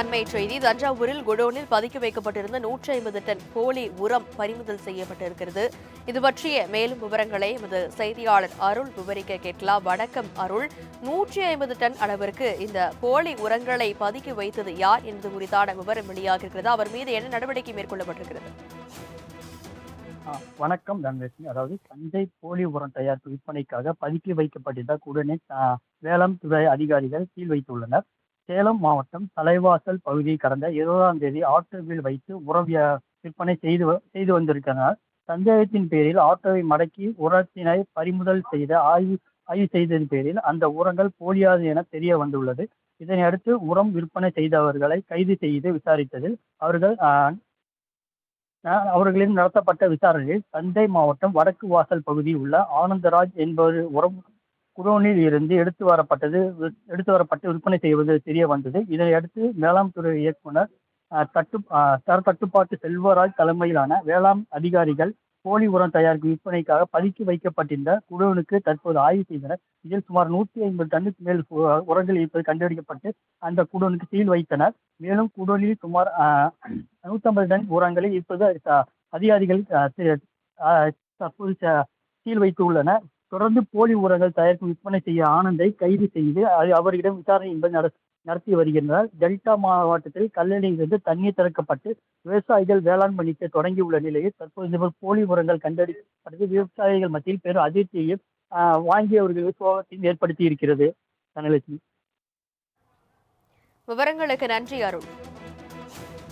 அண்மை செய்தி தஞ்சாவூரில் குடோனில் பதுக்கி வைக்கப்பட்டிருந்த நூற்றி ஐம்பது டன் போலி உரம் பறிமுதல் செய்யப்பட்டிருக்கிறது. இது பற்றிய மேலும் விவரங்களை எமது செய்தியாளர் அருள் விவரிக்க கேட்கலாம். வணக்கம் அருள். நூற்றி ஐம்பது டன் அளவிற்கு இந்த போலி உரங்களை பதுக்கி வைத்தது யார் என்பது குறித்தான விவரம் வெளியாகிருக்கிறது அவர் மீது என்ன நடவடிக்கை மேற்கொள்ளப்பட்டிருக்கிறது? வணக்கம் தனலட்சுமி அதாவது தஞ்சை போலி உரம் தயாரிப்பு விற்பனைக்காக பதுக்கி வைக்கப்பட்டிருந்த உடனே வேளாண் துறை அதிகாரிகள் சீல் வைத்துள்ளனர். சேலம் மாவட்டம் தலைவாசல் பகுதியை கடந்த இருபதாம் தேதி ஆட்டோவில் வைத்து உரம் வியா- விற்பனை செய்து வ- செய்து வந்திருக்கிறார். சந்தேகத்தின் பேரில் ஆட்டோவை மடக்கி உரத்தினை பறிமுதல் செய்த ஆய்வு ஆய்வு செய்ததன் பேரில் அந்த உரங்கள் போலியாது என தெரிய வந்துள்ளது. இதனையடுத்து உரம் விற்பனை செய்தவர்களை கைது செய்து விசாரித்ததில் அவர்கள் அவர்களின் நடத்தப்பட்ட விசாரணையில் தஞ்சை மாவட்டம் வடக்கு வாசல் பகுதியில் உள்ள ஆனந்தராஜ் என்பவர் உரம் குடோனில் இருந்து எடுத்து வரப்பட்டது எடுத்து வரப்பட்டு விற்பனை செய்வது தெரிய வந்தது. இதனையடுத்து வேளாண் துறை இயக்குனர் தட்டு தரத்தட்டுப்பாட்டு தட்டுப்பாட்டு செல்வராஜ் தலைமையிலான வேளாண் அதிகாரிகள் போலி உரம் தயாரிக்கும் விற்பனைக்காக பதுக்கி வைக்கப்பட்டிருந்த குடோனுக்கு தற்போது ஆய்வு செய்தனர். இதில் சுமார் நூற்றி ஐம்பது டன்னுக்கு மேல் உரங்கள் இருப்பது கண்டறியப்பட்டு அந்த குடோனுக்கு சீல் வைத்தனர். மேலும் குடோனில் சுமார் நூற்றம்பது டன் உரங்களை இப்போது அதிகாரிகள் தற்போது ச- சீல் வைத்து தொடர்ந்து போலி உரங்கள் தயாரித்து விற்பனை செய்ய ஆனந்தை கைது செய்து அது அவரிடம் விசாரணை என்பது நட- நடத்தி வருகின்றனர். டெல்டா மாவட்டத்தில் கல்லணையிலிருந்து தண்ணீர் திறக்கப்பட்டு விவசாயிகள் வேளாண் பணிக்கு தொடங்கியுள்ள நிலையில் தற்போது இந்த போலி உரங்கள் கண்டறியப்பட்டது விவசாயிகள் மத்தியில் பெரும் அதிர்ச்சியையும் வாங்கியவர்கள் சோகத்தையும் ஏற்படுத்தி இருக்கிறது. தனலட்சுமி. விவரங்களுக்கு நன்றி அருண்.